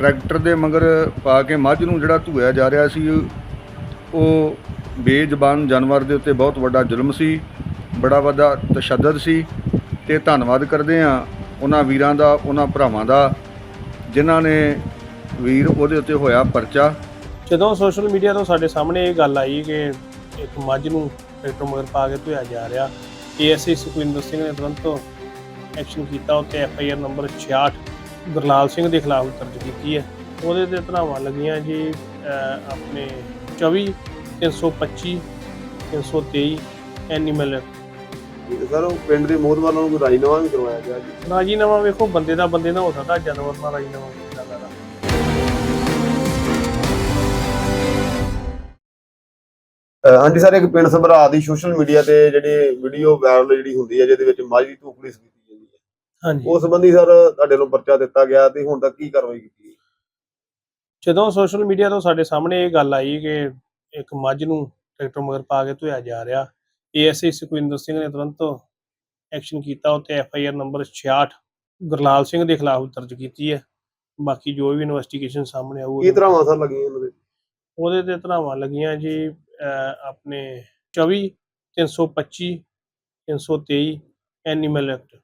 Tractor ਦੇ ਮਗਰ ਪਾ ਕੇ ਮੱਝ ਨੂੰ ਜਿਹੜਾ ਧੂਇਆ ਜਾ ਰਿਹਾ ਸੀ, ਉਹ ਬੇਜ਼ਬਾਨ ਜਾਨਵਰ ਦੇ ਉੱਤੇ ਬਹੁਤ ਵੱਡਾ ਜ਼ੁਲਮ ਸੀ, ਬੜਾ ਵੱਡਾ ਤਸ਼ੱਦਦ ਸੀ ਤੇ ਧੰਨਵਾਦ ਕਰਦੇ ਆ ਉਹਨਾਂ ਵੀਰਾਂ ਦਾ, ਉਹਨਾਂ ਭਰਾਵਾਂ ਦਾ, ਜਿਨ੍ਹਾਂ ਨੇ ਵੀਰ ਉਹਦੇ ਉੱਤੇ ਹੋਇਆ ਪਰਚਾ। ਜਦੋਂ ਸੋਸ਼ਲ ਮੀਡੀਆ ਤੋਂ ਸਾਡੇ ਸਾਹਮਣੇ ਇਹ ਗੱਲ ਆਈ ਕਿ ਇੱਕ ਮੱਝ ਨੂੰ ਟਰੈਕਟਰ ਮਗਰ ਪਾ ਕੇ ਧੋਇਆ ਜਾ ਰਿਹਾ, ਏਐਸਆਈ ਸੁਖਵਿੰਦਰ ਸਿੰਘ ਨੇ ਤੁਰੰਤ ਐਕਸ਼ਨ ਕੀਤਾ ਉੱਤੇ ਐਫਆਈਆਰ ਨੰਬਰ 66 ਗੁਰਲਾਲ ਸਿੰਘ ਦੇ ਖਿਲਾਫ ਦਰਜ ਕੀਤੀ ਹੈ। ਉਹਦੇ ਤੇ ਧਰਾਵਾਂ ਲੱਗੀਆਂ ਜੀ ਆਪਣੇ 24 325 323 ਐਨੀਮਲ। ਸਰ ਉਹ ਪਿੰਡ ਦੇ ਮੋਹਦਵਾਰਾਂ ਨੂੰ ਕੋਈ ਰਾਜੀਨਾਮਾ ਵੀ ਕਰਵਾਇਆ ਗਿਆ ਜੀ? ਰਾਜੀਨਾਮਾ ਵੇਖੋ ਬੰਦੇ ਦਾ ਬੰਦੇ ਨਾਲ ਹੋ ਸਕਦਾ ਜਾਨਵਰ ਨਾਲ ਰਾਜੀਨਾਮਾ ਕੀਤਾ ਜਾਦਾ ਹਾਂਜੀ ਸਰ ਇੱਕ ਪਿੰਡ ਸਭਰਾ ਦੀ ਸੋਸ਼ਲ ਮੀਡੀਆ ਤੇ ਜਿਹੜੀ ਵੀਡੀਓ ਵਾਇਰਲ ਜਿਹੜੀ ਹੁੰਦੀ ਹੈ ਜਿਹਦੇ ਵਿੱਚ ਮਾਝ ਦੀ ਧੂਕੜੀ ਹਾਂਜੀ। ਉਸ ਸੰਬੰਧੀ ਸਰ ਤੁਹਾਡੇ ਨੂੰ ਪਰਚਾ ਦਿੱਤਾ ਗਿਆ ਤੇ ਹੁਣ ਤੱਕ ਕੀ ਕਾਰਵਾਈ ਕੀਤੀ? ਜਦੋਂ ਸੋਸ਼ਲ ਮੀਡੀਆ ਤੋਂ ਸਾਡੇ ਸਾਹਮਣੇ ਇਹ ਗੱਲ ਆਈ ਕਿ ਇੱਕ ਮੱਝ ਨੂੰ ਟਰੈਕਟਰ ਮਗਰ ਪਾ ਕੇ ਧੋਇਆ ਜਾ ਰਿਹਾ ਏਐਸਆਈ ਸੁਖਵਿੰਦਰ ਸਿੰਘ ਨੇ ਤੁਰੰਤ ਐਕਸ਼ਨ ਕੀਤਾ ਉੱਤੇ ਐਫਆਈਆਰ ਨੰਬਰ 66 ਗੁਰਲਾਲ ਸਿੰਘ ਦੇ ਖਿਲਾਫ ਦਰਜ ਕੀਤੀ ਹੈ। ਬਾਕੀ ਜੋ ਵੀ ਇਨਵੈਸਟੀਗੇਸ਼ਨ ਸਾਹਮਣੇ ਆਊ ਕੀ ਤਰ੍ਹਾਂ ਸਰ ਲੱਗੀਆਂ ਇਹਨਾਂ ਦੇ? ਉਹਦੇ ਤੇ ਧਰਾਵਾਂ ਲੱਗੀਆਂ ਜੀ ਆਪਣੇ 24 325 323 ਐਨੀਮਲ ਐਕਟ।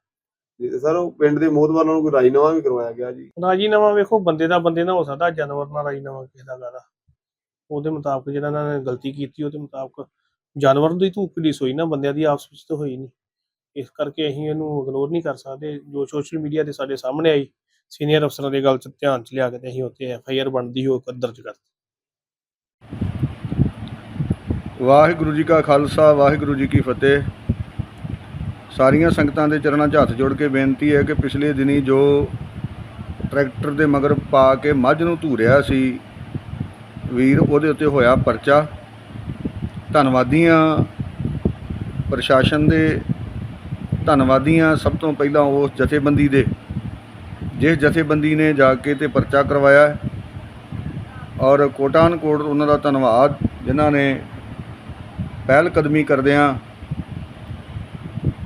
ਤੇ ਸਰ ਉਹ ਪਿੰਡ ਦੇ ਮੋਹਦਵਾਰਾਂ ਨੂੰ ਕੋਈ ਰਾਜੀਨਾਮਾ ਵੀ ਕਰਵਾਇਆ ਗਿਆ ਜੀ? ਰਾਜੀਨਾਮਾ ਵੇਖੋ ਬੰਦੇ ਦਾ ਬੰਦੇ ਨਾਲ ਹੋ ਸਕਦਾ ਜਾਨਵਰ ਨਾਲ ਰਾਜੀਨਾਮਾ ਕਿਸੇ ਦਾ ਕਾਹਦਾ ਉਹਦੇ ਮੁਤਾਬਕ ਜਿਹੜਾ ਇਹਨਾਂ ਨੇ ਗਲਤੀ ਕੀਤੀ ਉਹਦੇ ਮੁਤਾਬਕ ਜਾਨਵਰ ਦੀ ਧੂਪ ਦੀ ਸੋਈ ਨਾ ਬੰਦਿਆਂ ਦੀ ਆਪਸ ਵਿੱਚ ਤਾਂ ਹੋਈ ਨਹੀਂ। ਇਸ ਕਰਕੇ ਅਸੀਂ ਇਹਨੂੰ ਇਗਨੋਰ ਨਹੀਂ ਕਰ ਸਕਦੇ। ਜੋ ਸੋਸ਼ਲ ਮੀਡੀਆ ਤੇ ਸਾਡੇ ਸਾਹਮਣੇ ਆਈ ਸੀਨੀਅਰ ਅਫਸਰਾਂ ਦੇ ਗੱਲ ਚ ਧਿਆਨ ਚ ਲਿਆ ਕੇ ਤੇ ਅਸੀਂ ਉੱਤੇ ਐਫ ਆਈ ਆਰ ਬਣਦੀ ਹੋ ਦਰਜ ਕਰ ਵਾਹਿਗੁਰੂ ਜੀ ਕਾ ਖਾਲਸਾ ਵਾਹਿਗੁਰੂ ਜੀ ਕੀ ਫਤਿਹ। ਸਾਰੀਆਂ ਸੰਗਤਾਂ ਦੇ ਚਰਨਾਂ 'ਚ ਹੱਥ ਜੋੜ ਕੇ ਬੇਨਤੀ ਹੈ ਕਿ ਪਿਛਲੇ ਦਿਨੀ ਜੋ ਟਰੈਕਟਰ ਦੇ ਮਗਰ ਪਾ ਕੇ ਮੱਝ ਨੂੰ ਧੂਰਿਆ ਸੀ, ਵੀਰ ਉਹਦੇ ਉੱਤੇ ਹੋਇਆ ਪਰਚਾ। ਧੰਨਵਾਦੀਆਂ ਪ੍ਰਸ਼ਾਸਨ ਦੇ, ਧੰਨਵਾਦੀਆਂ ਸਭ ਤੋਂ ਪਹਿਲਾਂ ਉਸ ਜਥੇਬੰਦੀ ਦੇ, ਜਿਸ ਜਥੇਬੰਦੀ ਨੇ ਜਾ ਕੇ ਤੇ ਪਰਚਾ ਕਰਵਾਇਆ ਔਰ ਕੋਟਾਨ ਕੋਟ ਉਹਨਾਂ ਦਾ ਧੰਨਵਾਦ, ਜਿਨ੍ਹਾਂ ਨੇ ਪਹਿਲ ਕਦਮੀ ਕਰਦਿਆਂ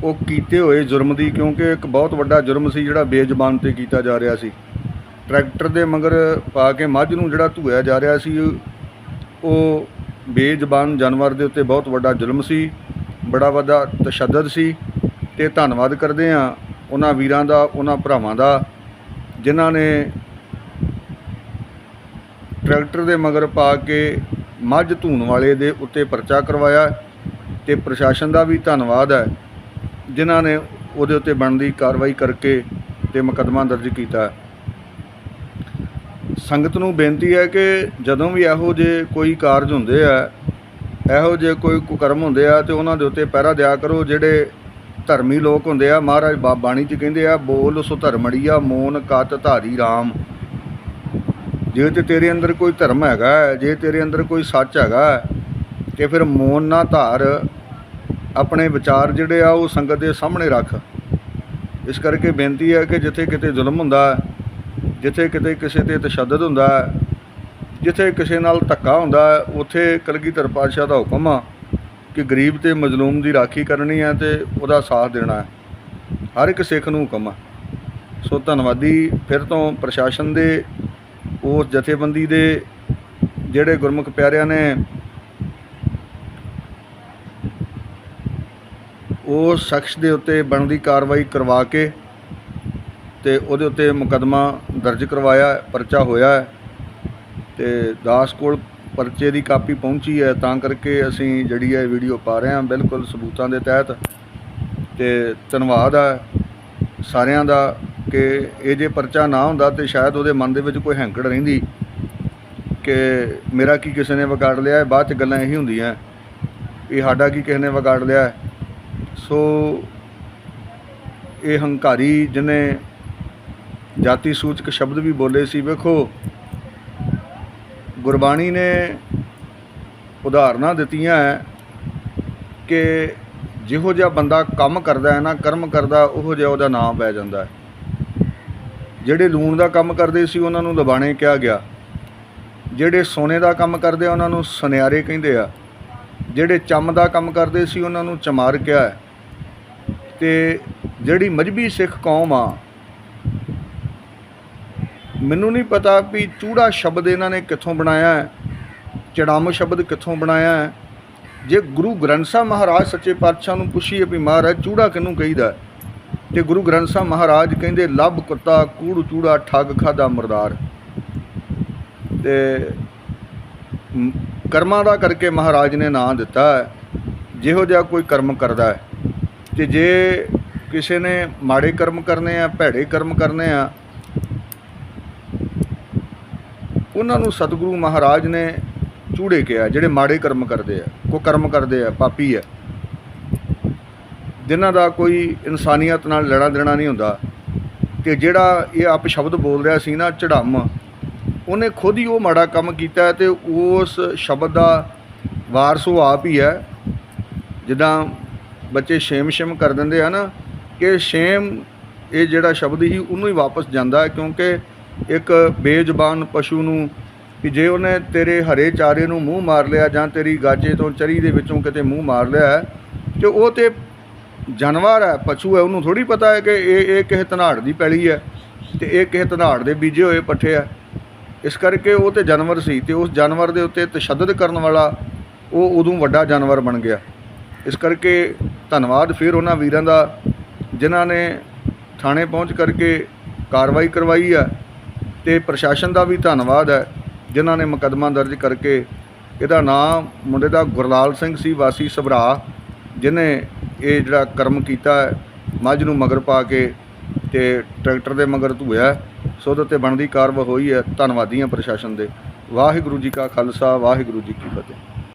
ਉਹ ਕੀਤੇ ਹੋਏ ਜੁਰਮ ਦੀ, ਕਿਉਂਕਿ ਇੱਕ ਬਹੁਤ ਵੱਡਾ ਜੁਰਮ ਸੀ ਜਿਹੜਾ ਬੇਜ਼ਬਾਨ ਤੇ ਕੀਤਾ ਜਾ ਰਿਹਾ ਸੀ। ਟਰੈਕਟਰ ਦੇ ਮਗਰ ਪਾ ਕੇ ਮੱਝ ਨੂੰ ਜਿਹੜਾ ਧੂਇਆ ਜਾ ਰਿਹਾ ਸੀ, ਉਹ ਬੇਜ਼ਬਾਨ ਜਾਨਵਰ ਦੇ ਉੱਤੇ ਬਹੁਤ ਵੱਡਾ ਜ਼ੁਲਮ ਸੀ, ਬੜਾ ਵੱਡਾ ਤਸ਼ੱਦਦ ਸੀ ਤੇ ਧੰਨਵਾਦ ਕਰਦੇ ਆ ਉਹਨਾਂ ਵੀਰਾਂ ਦਾ, ਉਹਨਾਂ ਭਰਾਵਾਂ ਦਾ, ਜਿਨ੍ਹਾਂ ਨੇ ਟਰੈਕਟਰ ਦੇ ਮਗਰ ਪਾ ਕੇ ਮੱਝ ਧੂਣ ਵਾਲੇ ਦੇ ਉੱਤੇ ਪਰਚਾ ਕਰਵਾਇਆ ਤੇ ਪ੍ਰਸ਼ਾਸਨ ਦਾ ਵੀ ਧੰਨਵਾਦ ਹੈ। ਜਿਨ੍ਹਾਂ ਨੇ ਉਹਦੇ ਉੱਤੇ ਬਣਦੀ ਕਾਰਵਾਈ ਕਰਕੇ ਤੇ ਮੁਕੱਦਮਾ ਦਰਜ ਕੀਤਾ। ਸੰਗਤ ਨੂੰ ਬੇਨਤੀ ਹੈ ਕਿ ਜਦੋਂ ਵੀ ਇਹੋ ਜਿਹੇ ਕੋਈ ਕਾਰਜ ਹੁੰਦੇ ਆ ਇਹੋ ਜਿਹੇ ਕੋਈ ਕੁਕਰਮ ਹੁੰਦੇ ਆ ਤੇ ਉਹਨਾਂ ਦੇ ਉੱਤੇ ਪਹਿਰਾ ਦਿਆ ਕਰੋ। ਜਿਹੜੇ ਧਰਮੀ ਲੋਕ ਹੁੰਦੇ ਆ ਮਹਾਰਾਜ ਬਾਣੀ ਚ ਕਹਿੰਦੇ ਆ ਬੋਲ ਸੋ ਧਰਮੜੀਆ ਮੋਨ ਕਤ ਧਾਰੀ RAM ਜੇ ਤੇ ਤੇਰੇ ਅੰਦਰ ਕੋਈ ਧਰਮ ਹੈਗਾ ਹੈ, ਜੇ ਤੇਰੇ ਅੰਦਰ ਕੋਈ ਸੱਚ ਹੈਗਾ ਹੈ, ਤੇ ਫਿਰ ਮੋਨ ਨਾ ਧਾਰ। ਆਪਣੇ ਵਿਚਾਰ ਜਿਹੜੇ ਆ ਉਹ ਸੰਗਤ ਦੇ ਸਾਹਮਣੇ ਰੱਖ। ਇਸ ਕਰਕੇ ਬੇਨਤੀ ਹੈ ਕਿ ਜਿੱਥੇ ਕਿਤੇ ਜ਼ੁਲਮ ਹੁੰਦਾ ਹੈ, ਜਿੱਥੇ ਕਿਤੇ ਕਿਸੇ ਤੇ ਤਸ਼ੱਦਦ ਹੁੰਦਾ ਹੈ, ਜਿੱਥੇ ਕਿਸੇ ਨਾਲ ਧੱਕਾ ਹੁੰਦਾ ਹੈ, ਉੱਥੇ ਕਲਗੀਧਰ ਪਾਤਸ਼ਾਹ ਦਾ ਹੁਕਮ ਆ ਕਿ ਗਰੀਬ ਤੇ ਮਜ਼ਲੂਮ ਦੀ ਰਾਖੀ ਕਰਨੀ ਹੈ ਤੇ ਉਹਦਾ ਸਾਥ ਦੇਣਾ ਹੈ। ਹਰ ਇੱਕ ਸਿੱਖ ਨੂੰ ਹੁਕਮ ਆ। ਸੋ ਧੰਨਵਾਦੀ ਫਿਰ ਤੋਂ ਪ੍ਰਸ਼ਾਸਨ ਦੇ ਉਸ ਜਥੇਬੰਦੀ ਦੇ ਜਿਹੜੇ ਗੁਰਮੁਖ ਪਿਆਰਿਆਂ ਨੇ ਉਸ ਸ਼ਖਸ ਦੇ ਉੱਤੇ ਬਣਦੀ ਕਾਰਵਾਈ ਕਰਵਾ ਕੇ ਤੇ ਉਹਦੇ ਉੱਤੇ ਮੁਕੱਦਮਾ ਦਰਜ ਕਰਵਾਇਆ, ਪਰਚਾ ਹੋਇਆ ਹੈ ਤੇ ਦਾਸ ਕੋਲ ਪਰਚੇ ਦੀ ਕਾਪੀ ਪਹੁੰਚੀ ਹੈ। ਤਾਂ ਕਰਕੇ ਅਸੀਂ ਜਿਹੜੀ ਹੈ ਵੀਡੀਓ ਪਾ ਰਹੇ ਹਾਂ, ਬਿਲਕੁਲ ਸਬੂਤਾਂ ਦੇ ਤਹਿਤ ਤੇ ਧੰਨਵਾਦ ਹੈ ਸਾਰਿਆਂ ਦਾ ਕਿ ਇਹ ਜੇ ਪਰਚਾ ਨਾ ਹੁੰਦਾ ਤੇ ਸ਼ਾਇਦ ਉਹਦੇ ਮਨ ਦੇ ਵਿੱਚ ਕੋਈ ਹੈਂਕੜ ਰਹਿੰਦੀ ਕਿ ਮੇਰਾ ਕੀ ਕਿਸੇ ਨੇ ਵਿਗਾੜ ਲਿਆ ਬਾਅਦ ਚ ਗੱਲਾਂ ਇਹੀ ਹੁੰਦੀਆਂ ਇਹ ਸਾਡਾ ਕੀ ਕਿਸੇ ਨੇ ਵਿਗਾੜ ਲਿਆ ਸੋ ਇਹ ਹੰਕਾਰੀ ਜਿਹਨੇ ਜਾਤੀ ਸੂਚਕ ਸ਼ਬਦ ਵੀ ਬੋਲੇ ਸੀ, ਵੇਖੋ, ਗੁਰਬਾਣੀ ਨੇ ਉਦਾਹਰਨਾਂ ਦਿੱਤੀਆਂ ਹੈ ਕਿ ਜਿਹੋ ਜਿਹਾ ਬੰਦਾ ਕੰਮ ਕਰਦਾ ਹੈ ਨਾ, ਕਰਮ ਕਰਦਾ, ਉਹੋ ਜਿਹਾ ਉਹਦਾ ਨਾਮ ਪੈ ਜਾਂਦਾ ਹੈ। ਜਿਹੜੇ ਲੂਣ ਦਾ ਕੰਮ ਕਰਦੇ ਸੀ, ਉਹਨਾਂ ਨੂੰ ਲਬਾਣੇ ਕਿਹਾ ਗਿਆ। ਜਿਹੜੇ ਸੋਨੇ ਦਾ ਕੰਮ ਕਰਦੇ ਆ, ਉਹਨਾਂ ਨੂੰ ਸੁਨਿਆਰੇ ਕਹਿੰਦੇ ਆ। ਜਿਹੜੇ ਚੰਮ ਦਾ ਕੰਮ ਕਰਦੇ ਸੀ, ਉਹਨਾਂ ਨੂੰ ਚਮਾਰ ਕਿਹਾ ਹੈ। ਤੇ ਜਿਹੜੀ ਮਜਬੀ ਸਿੱਖ ਕੌਮ ਆ, ਮੈਨੂੰ ਨਹੀਂ ਪਤਾ ਵੀ ਚੂੜਾ ਸ਼ਬਦ ਇਹਨਾਂ ਨੇ ਕਿੱਥੋਂ ਬਣਾਇਆ ਹੈ, ਚੜਾਮ ਸ਼ਬਦ ਕਿੱਥੋਂ ਬਣਾਇਆ ਹੈ ਜੇ ਗੁਰੂ ਗ੍ਰੰਥ ਸਾਹਿਬ ਮਹਾਰਾਜ ਸੱਚੇ ਪਾਤਸ਼ਾਹ ਨੂੰ ਪੁੱਛੀਏ ਵੀ ਮਹਾਰਾਜ ਚੂੜਾ ਕਿਹਨੂੰ ਕਹੀਦਾ ਹੈ? ਤੇ ਗੁਰੂ ਗ੍ਰੰਥ ਸਾਹਿਬ ਮਹਾਰਾਜ ਕਹਿੰਦੇ, ਲੱਭ ਕੁੱਤਾ, ਕੂੜ, ਚੂੜਾ, ਠੱਗ, ਖਾਦਾ, ਮਰਦਾਰ ਤੇ ਕਰਮਾਂ ਦਾ ਕਰਕੇ ਮਹਾਰਾਜ ਨੇ ਨਾਂ ਦਿੱਤਾ ਜਿਹੋ ਜਿਹਾ ਕੋਈ ਕਰਮ ਕਰਦਾ ਹੈ ਤੇ ਜੇ ਕਿਸੇ ਨੇ ਮਾੜੇ ਕਰਮ ਕਰਨੇ ਆ, ਭੈੜੇ ਕਰਮ ਕਰਨੇ ਆ, ਉਹਨਾਂ ਨੂੰ ਸਤਿਗੁਰੂ ਮਹਾਰਾਜ ਨੇ ਚੂੜੇ ਕਿਹਾ, ਜਿਹੜੇ ਮਾੜੇ ਕਰਮ ਕਰਦੇ ਆ ਕੋ ਕਰਮ ਕਰਦੇ ਆ, ਪਾਪੀ ਆ। ਜਿਨ੍ਹਾਂ ਦਾ ਕੋਈ ਇਨਸਾਨੀਅਤ ਨਾਲ ਲੈਣਾ ਦੇਣਾ ਨਹੀਂ ਹੁੰਦਾ। ਕਿ ਜਿਹੜਾ ਇਹ ਆਪ ਸ਼ਬਦ ਬੋਲ ਰਿਹਾ ਸੀ ਨਾ ਚੜਾਮ ਉਹਨੇ ਖੁਦ ਹੀ ਉਹ ਮਾੜਾ ਕੰਮ ਕੀਤਾ ਹੈ ਤੇ ਉਸ ਸ਼ਬਦ ਦਾ ਵਾਰਸ ਉਹ ਆਪ ਹੀ ਹੈ। ਜਿੱਦਾਂ ਬੱਚੇ ਸ਼ੇਮ ਸ਼ੇਮ ਕਰ ਦਿੰਦੇ ਆ ਨਾ ਕਿ ਸ਼ੇਮ ਇਹ ਜਿਹੜਾ ਸ਼ਬਦ ਹੀ ਉਹਨੂੰ ਹੀ ਵਾਪਸ ਜਾਂਦਾ ਹੈ ਕਿਉਂਕਿ ਇੱਕ ਬੇਜ਼ੁਬਾਨ ਪਸ਼ੂ ਨੂੰ ਕਿ ਜੇ ਉਹਨੇ ਤੇਰੇ ਹਰੇ ਚਾਰੇ ਨੂੰ ਮੂੰਹ ਮਾਰ ਲਿਆ ਜਾਂ ਤੇਰੀ ਗਾਜੇ ਤੋਂ ਚਰੀ ਦੇ ਵਿੱਚੋਂ ਕਿਤੇ ਮੂੰਹ ਮਾਰ ਲਿਆ ਹੈ, ਤੇ ਉਹ ਤੇ ਜਾਨਵਰ ਹੈ ਪਸ਼ੂ ਹੈ ਉਹਨੂੰ ਥੋੜੀ ਪਤਾ ਹੈ ਕਿ ਇਹ ਇਹ ਕਿਸੇ ਧਨਾੜ ਦੀ ਪੈਲੀ ਹੈ ਤੇ ਇਹ ਕਿਸੇ ਧਨਾੜ ਦੇ ਬੀਜੇ ਹੋਏ ਪੱਠੇ ਆ ਇਸ ਕਰਕੇ ਉਹ ਤੇ ਜਾਨਵਰ ਸੀ ਤੇ ਉਸ ਜਾਨਵਰ ਦੇ ਉੱਤੇ ਤਸ਼ੱਦਦ ਕਰਨ ਵਾਲਾ ਉਹ ਉਦੋਂ ਵੱਡਾ ਜਾਨਵਰ ਬਣ ਗਿਆ। ਇਸ ਕਰਕੇ ਧੰਨਵਾਦ ਫਿਰ ਉਹਨਾਂ ਵੀਰਾਂ ਦਾ, ਜਿਨ੍ਹਾਂ ਨੇ ਥਾਣੇ ਪਹੁੰਚ ਕਰਕੇ ਕਾਰਵਾਈ ਕਰਵਾਈ ਹੈ ਤੇ ਪ੍ਰਸ਼ਾਸਨ ਦਾ ਵੀ ਧੰਨਵਾਦ ਹੈ, ਜਿਨ੍ਹਾਂ ਨੇ ਮੁਕੱਦਮਾ ਦਰਜ ਕਰਕੇ ਇਹਦਾ ਨਾਮ ਮੁੰਡੇ ਦਾ ਗੁਰਲਾਲ ਸਿੰਘ ਸੀ, ਵਾਸੀ ਸਭਰਾ ਜਿਨੇ ਇਹ ਜਿਹੜਾ ਕਰਮ ਕੀਤਾ ਹੈ, ਮੱਝ ਨੂੰ ਮਗਰ ਪਾ ਕੇ ਤੇ ਟਰੈਕਟਰ ਦੇ ਮਗਰ ਧੂਇਆ ਸੋ ਉਹਦੇ ਤੇ ਬਣਦੀ ਕਾਰਵਾਈ ਹੋਈ ਹੈ। ਧੰਨਵਾਦੀ ਹਾਂ ਪ੍ਰਸ਼ਾਸਨ ਦੇ। ਵਾਹਿਗੁਰੂ ਜੀ ਕਾ ਖਾਲਸਾ, ਵਾਹਿਗੁਰੂ ਜੀ ਕੀ ਫਤਿਹ।